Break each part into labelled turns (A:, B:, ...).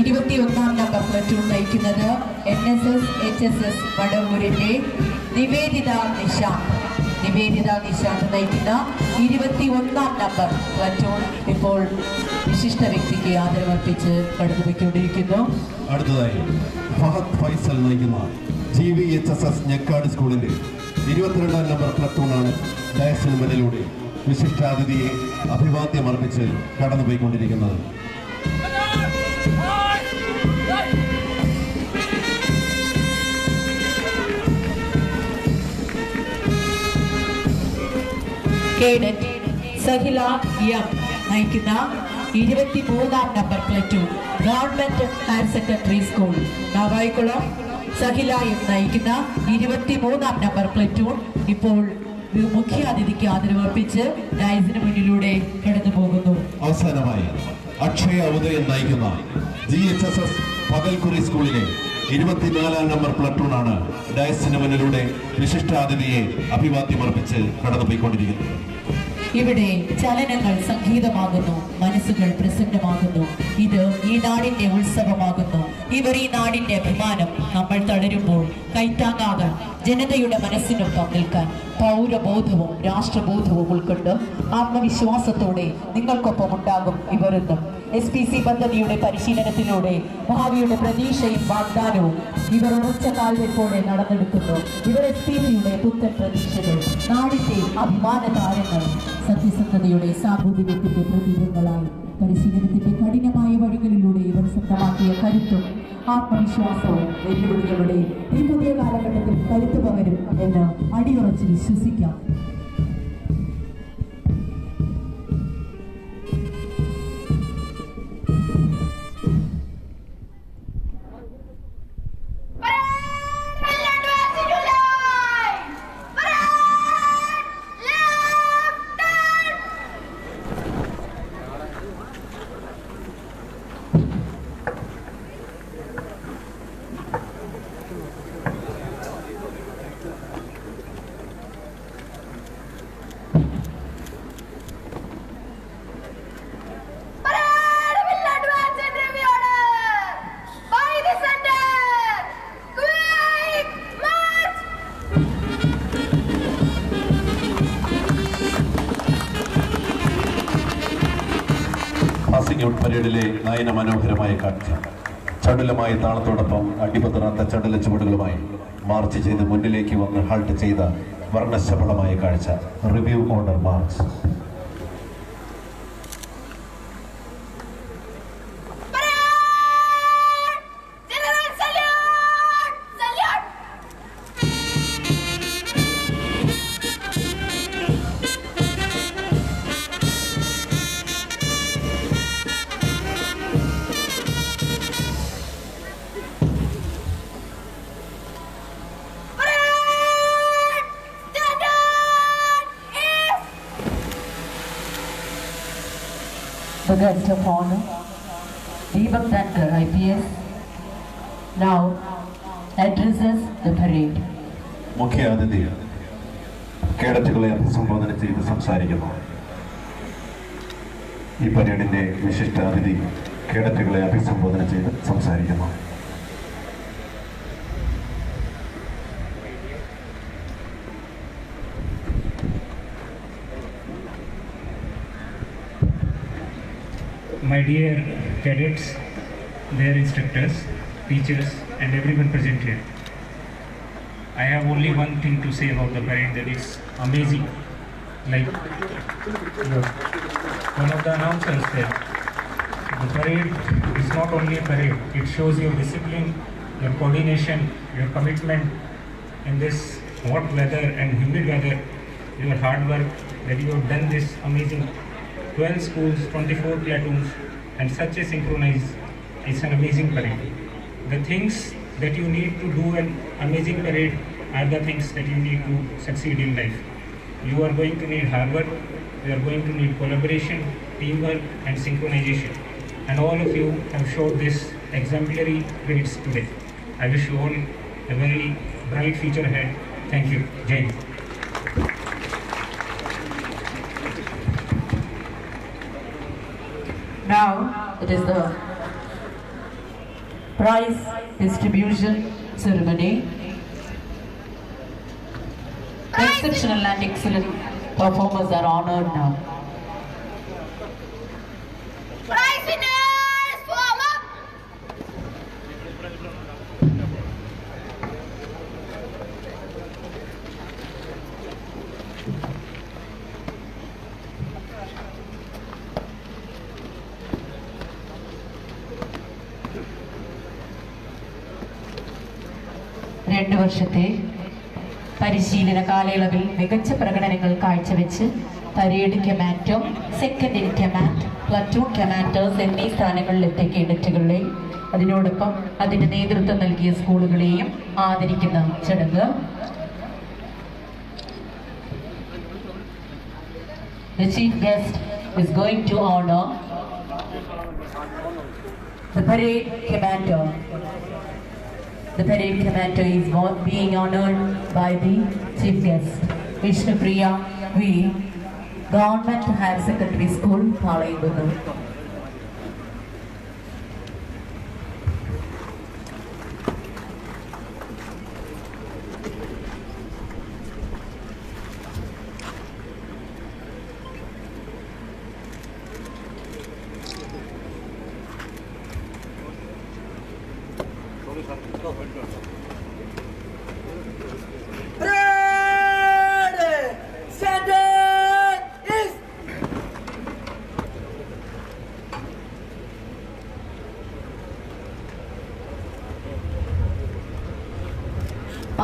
A: ഇരുപത്തിയൊന്നാം number platoon നയിക്കുന്നത് N S S H S S വടവൂരിന്റെ Nivedita Nishanth Nivedita Nishanth നയിക്കുന്ന ഇരുപത്തിയൊന്നാം നമ്പർ പ്ലറ്റൂൺ ഇപ്പോൾ വിശിഷ്ട വ്യക്തിക്ക് ആദരവർപ്പിച്ച് കടന്നുപോയിക്കൊണ്ടിരിക്കുന്നു.
B: അടുത്തതായി ഫഹദ് ഫൈസൽ നയിക്കുന്ന G V H S S Njekkad സ്കൂളിന്റെ ഇരുപത്തിരണ്ടാം നമ്പർ പ്ലറ്റൂണാണ് ഡയസിൽ മെഡലിലൂടെ വിശിഷ്ടാതിഥിയെ അഭിവാദ്യം അർപ്പിച്ച് കടന്നുപോയിക്കൊണ്ടിരിക്കുന്നത്.
A: കേഡറ്റ് സഹില എം നയിക്കുന്ന ഇരുപത്തിമൂന്നാം number platoon government higher secondary school Navaikulam Sahila M നയിക്കുന്ന ഇരുപത്തിമൂന്നാം നമ്പർ പ്ലറ്റൂൺ ഇപ്പോൾ മുഖ്യാതിഥിക്ക് ആദരവർപ്പിച്ച് ഡയസിന് മുന്നിലൂടെ കടന്നു പോകുന്നു
B: അവസാനമായി അക്ഷയ ഉദയൻ നയിക്കുന്ന G H S S Pakalkuri സ്കൂളിലെ ഇരുപത്തിനാലാം നമ്പർ പ്ലട്ടൂണാണ് ഡയസിന് മുന്നിലൂടെ വിശിഷ്ടാതിഥിയെ അഭിവാദ്യമർപ്പിച്ച് കടന്നുപോയിക്കൊണ്ടിരിക്കുന്നത്.
A: ഇവിടെ ചലനങ്ങൾ സംഗീതമാകുന്നു മനസ്സുകൾ പ്രസന്നമാകുന്നു. ഇത് ഈ നാടിന്റെ ഉത്സവമാകുന്നു. ഇവർ ഈ നാടിന്റെ അഭിമാനം നമ്മൾ തളരുമ്പോൾ കൈത്താങ്ങാകാൻ ജനതയുടെ മനസ്സിനൊപ്പം നിൽക്കാൻ പൗരബോധവും രാഷ്ട്രബോധവും ഉൾക്കൊണ്ട് ആത്മവിശ്വാസത്തോടെ നിങ്ങൾക്കൊപ്പം ഉണ്ടാകും ഇവരെന്നും. എസ് പി സി പദ്ധതിയുടെ പരിശീലനത്തിലൂടെ ഭാവിയുടെ പ്രതീക്ഷയും വാഗ്ദാനവും ഇവർ ഉറച്ച കാൽവെപ്പോടെ നടന്നെടുക്കുന്നു. ഇവർ എസ് പുത്തൻ പ്രതീക്ഷകൾ നാടിന്റെ അഭിമാന താരങ്ങൾ സത്യസന്ധതയുടെ സാഹോദര്യത്തിന്റെ പ്രതീകങ്ങളായി പരിശീലനത്തിന്റെ കഠിനമായ വഴികളിലൂടെ ഇവർ സ്വന്തമാക്കിയ കരുത്തും ആത്മവിശ്വാസവും വെല്ലുവിളികളുടെ ഈ പുതിയ കാലഘട്ടത്തിൽ കരുത്തു പകരും എന്ന് അടിയുറച്ച് വിശ്വസിക്കാം.
B: ഔട്ട് പരേഡിലെ നയന മനോഹരമായ കാഴ്ച. ചടുലമായ താളത്തോടൊപ്പം അടിപതറാത്ത ചടുല ചുവടുകളുമായി മാർച്ച് ചെയ്ത് മുന്നിലേക്ക് വന്ന് ഹാൾട്ട് ചെയ്ത വർണശബളമായ കാഴ്ച.
C: Review order
A: march. Guest of honor, Deepak Thankar, IPS, now addresses the parade.
B: മുഖ്യ അതിഥി കേഡറ്റുകളെ അഭിസംബോധന ചെയ്ത് സംസാരിക്കുന്നു. ഈ പരേഡിന്റെ വിശിഷ്ട അതിഥി കേഡറ്റുകളെ അഭിസംബോധന ചെയ്ത് സംസാരിക്കുന്നു.
D: My dear cadets, their instructors, teachers, and everyone present here. I have only one thing to say about the parade that is amazing. Like one of the announcers said, the parade is not only a parade, it shows your discipline, your coordination, your commitment in this hot weather and humid weather, your hard work that you have done this amazing 12 schools, 24 platoons, and such a synchronized. It's an amazing parade. The things that you need to do an amazing parade are the things that you need to succeed in life. You are going to need hard work, you are going to need collaboration, teamwork, and synchronization. And all of you have showed this exemplary traits today. I wish you all a very bright future ahead. Thank you. Jai
A: Now it is the prize distribution ceremony. Exceptional and excellent performers are honored now. രണ്ട് വർഷത്തെ പരിശീലന കാലയളവിൽ മികച്ച പ്രകടനങ്ങൾ കാഴ്ചവെച്ച് parade commander in command platoon commanders എന്നീ സ്ഥാനങ്ങളിലെത്തിയ കേഡറ്റുകളെ അതിനോടൊപ്പം അതിന് നേതൃത്വം നൽകിയ സ്കൂളുകളെയും ആദരിക്കുന്ന ചടങ്ങ് The chief guest is going to honor the parade commander. The parade commander is being honored by the chief guest, Vishnu Priya V. Government Higher Secondary School, Palayundu.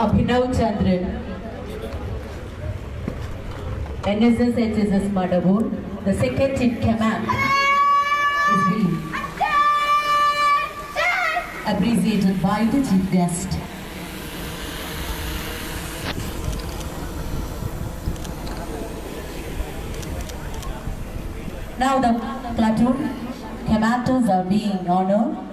A: Abhinav Chandran. NSS HSS Madavur, the second in command, appreciated by the chief guest. Now the platoon commanders are being honored.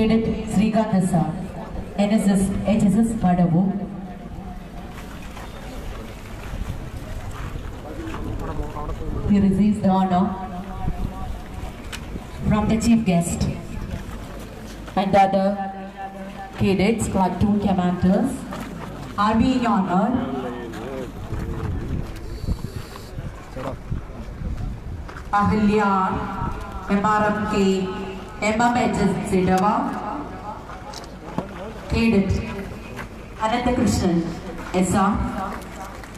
A: Cadet Srikanth sir N S S He receives the honor from the chief guest and the other cadets, platoon commanders are being honored Ahalya M MRMK, MMHS Sidava, Cadet, Anandakrishnan, SR,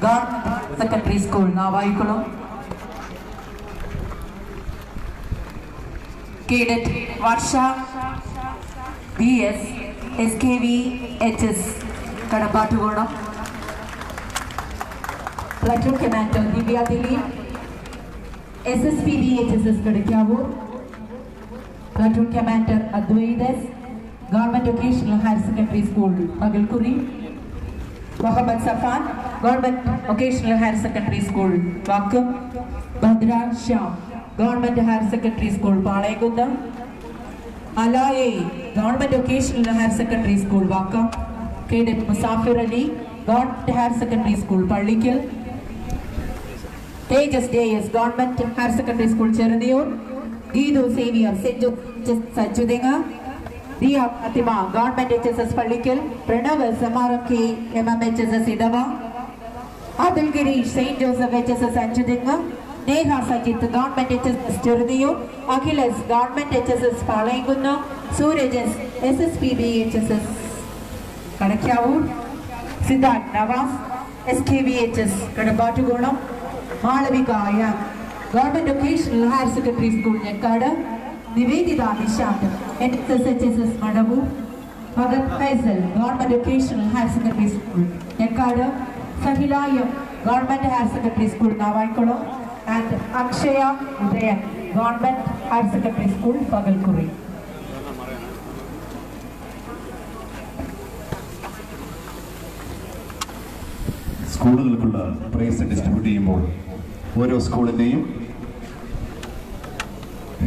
A: God Secondary School, Navaikulam, Cadet Varsha, BS, SKV, HS, Kadapatugonam, Platoon Commander Divya Dilip, SSPB HSS Kadakavur, Platoon Commander Advaidas, Government Vocational Higher Secondary School, Pagalkuri, Mohammed Safan, Government Vocational Higher Secondary School, Vakam, Badra Shah, Government Higher Secondary School, Palayagunda, Alaye, Government Vocational Higher Secondary School, Vakam, Cadet Musafir Ali, Government Higher Secondary School, Pallikil, Tejas Deyes, Government Higher Secondary School, Cheradiur, Guido Xavier, St. Joseph Sajudinga, Dia Fatima, Government HSS Pallikil, Pranav SMRMK, MMHSS Idava, Adil Girish, St. Joseph HSS Anjudinga, Neha Sajit, Government HSS Cheradiur, Achilles, Government HSS Palayangunda, Suraj SSPB HSS Kadakhyavur, Siddharth SKVHS Kadapatugulam, Malavika Ayan, Government Vocational Higher Secondary School Nekada, Nivedita Nishant, NSSHSS Madavu, Bhagat Faisal, Government Vocational Higher Secondary School Nekada, Sahilayam, Government Higher Secondary School Navaikulam, and Akshaya Udayan, Government Higher Secondary School Pagalkuri.
B: സ്കൂളുകൾക്കുള്ള prize distribute ചെയ്യുമ്പോൾ ഓരോ സ്കൂളിന്റെയും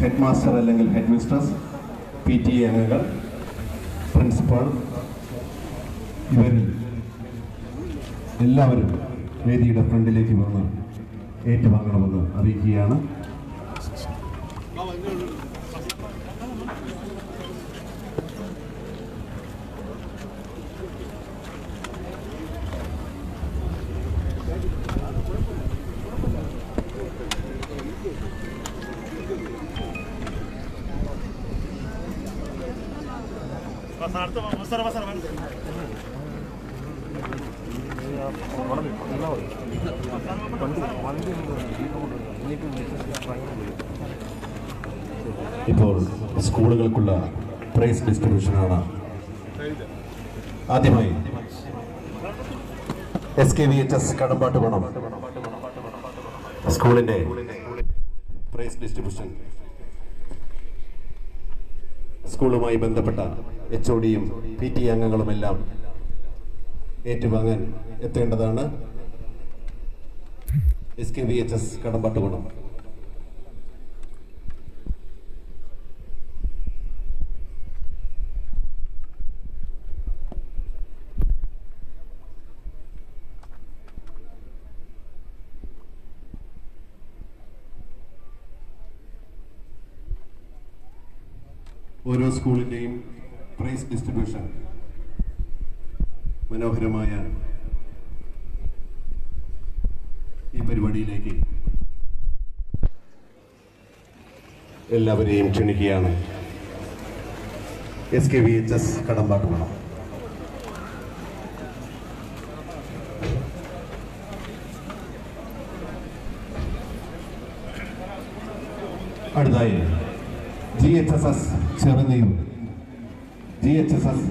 B: head master അല്ലെങ്കിൽ head mistress P T അംഗങ്ങൾ principal ഇവരിൽ എല്ലാവരും വേദിയുടെ ഫ്രണ്ടിലേക്ക് വന്ന് ഏറ്റുവാങ്ങണമെന്ന് അറിയിക്കുകയാണ്. ഇപ്പോൾ സ്കൂളുകൾക്കുള്ള പ്രൈസ് ഡിസ്ട്രിബ്യൂഷനാണ് ആദ്യമായി S K V H S Kadampattu പണം സ്കൂളിന്റെ പ്രൈസ് ഡിസ്ട്രിബ്യൂഷൻ സ്കൂളുമായി ബന്ധപ്പെട്ട എച്ച് ഒ ഡിയും പി ടി അംഗങ്ങളുമെല്ലാം ഏറ്റുവാങ്ങാൻ എത്തേണ്ടതാണ്. S K V H S Kadambattu ഓരോ സ്കൂളിന്റെയും പ്രൈസ് ഡിസ്ട്രിബ്യൂഷൻ മനോഹരമായ ഈ പരിപാടിയിലേക്ക് എല്ലാവരെയും ക്ഷണിക്കുകയാണ്. S K V H S Kadambattu വേണം അടുത്തായി G H S S Cheruneer G H S S